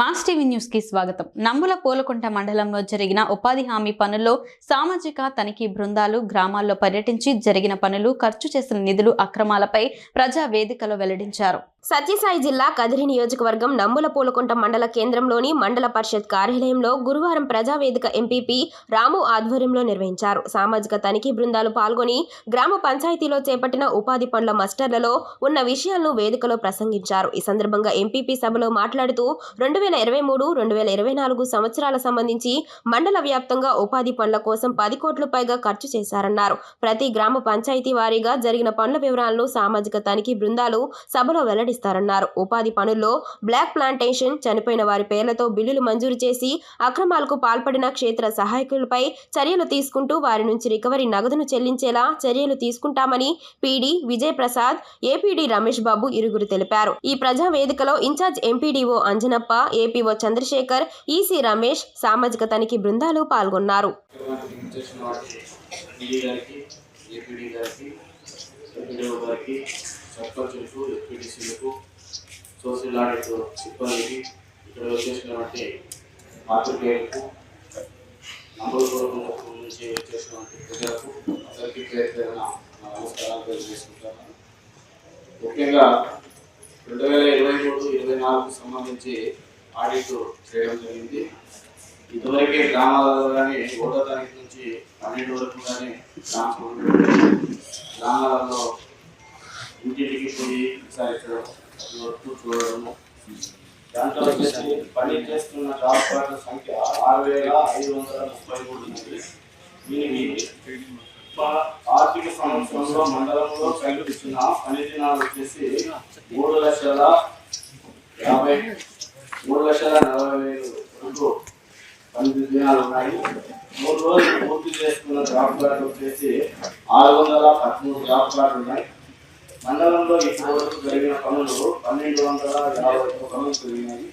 Mass TV న్యూస్కి స్వాగతం. నంబుల పూలకుంట మండలంలో జరిగిన ఉపాధి హామీ పనుల్లో సామాజిక తనిఖీ బృందాలు గ్రామాల్లో పర్యటించి జరిగిన పనులు ఖర్చు చేసిన నిధులు అక్రమాలపై ప్రజా వేదికలో వెల్లడించారు. సత్యసాయి జిల్లా కదిరి నియోజకవర్గం నంబుల పూలకుంట మండల కేంద్రంలోని మండల పరిషత్ కార్యాలయంలో గురువారం ప్రజావేదిక ఎంపీపీ రాము ఆధ్వర్యంలో నిర్వహించారు. సామాజిక తనిఖీ బృందాలు పాల్గొని గ్రామ పంచాయతీలో చేపట్టిన ఉపాధి పనుల మస్టర్లలో ఉన్న విషయాలను వేదికలో ప్రసంగించారు. ఈ సందర్భంగా ఎంపీపీ సభలో మాట్లాడుతూ రెండు వేల ఇరవై మూడు రెండు వేల ఇరవై నాలుగు సంవత్సరాల సంబంధించి మండల వ్యాప్తంగా ఉపాధి పనుల కోసం పది కోట్ల పైగా ఖర్చు చేశారన్నారు. ప్రతి గ్రామ పంచాయతీ వారీగా జరిగిన పనుల వివరాలను సామాజిక తనిఖీ బృందాలు సభలో వెల్లడిస్తారన్నారు ఉపాధి పనుల్లో బ్లాక్ ప్లాంటేషన్ చనిపోయిన వారి పేర్లతో బిల్లులు మంజూరు చేసి అక్రమాలకు పాల్పడిన క్షేత్ర సహాయకులపై చర్యలు తీసుకుంటూ వారి నుంచి రికవరీ నగదును చెల్లించేలా చర్యలు తీసుకుంటామని పీడీ విజయ్ ప్రసాద్ ఏపీడీ రమేష్ బాబు ఇరుగురు తెలిపారు. ఈ ప్రజా వేదికలో in charge MPDO Anjanappa APO Chandrashekar EC Ramesh సామాజిక తనిఖీ బృందాలు పాల్గొన్నారు. గారికి ఏపీడీ గారికి సర్పంచులకు ఎంపీటీసీలకు సోషల్ ఆడిట్ సిబ్బందికి ఇక్కడ వచ్చేసినటువంటి మాతృకేయులకు నంబర్ నుంచి వచ్చేసినటువంటి ప్రజలకు అందరికీ పేరు నమస్కారాలు తెలియజేసుకుంటాను ముఖ్యంగా రెండు వేల ఇరవై మూడు ఇరవై నాలుగు సంబంధించి ఆడిట్ చేయడం జరిగింది. ఇదివరకే గ్రామాలలో కానీ ఒకటో తారీఖు నుంచి పన్నెండు వరకు కానీ గ్రామాలలో ఇంటింటికి పోయి చూడడము దాంట్లో వచ్చేసి పని చేస్తున్న జాబ్ కార్డుల సంఖ్య ఆరు వేల ఐదు వందల ముప్పై మూడు ఉంది దీనికి ఆర్థిక సంవత్సరంలో మండలంలో కల్పిస్తున్న పని దినాలు వచ్చేసి మూడు లక్షల యాభై మూడు లక్షల నలభై వేలు వరకు పని దినాలు ఉన్నాయి మూడు రోజులు పూర్తి చేసుకున్న జాబ్ కార్డు వచ్చేసి ఆరు వందల పదమూడు జాబ్ కార్డు ఉన్నాయి. మండలంలో ఇప్పటి వరకు జరిగిన పనులు పన్నెండు వందల యాభై ఒక్క పనులు జరిగినాయి.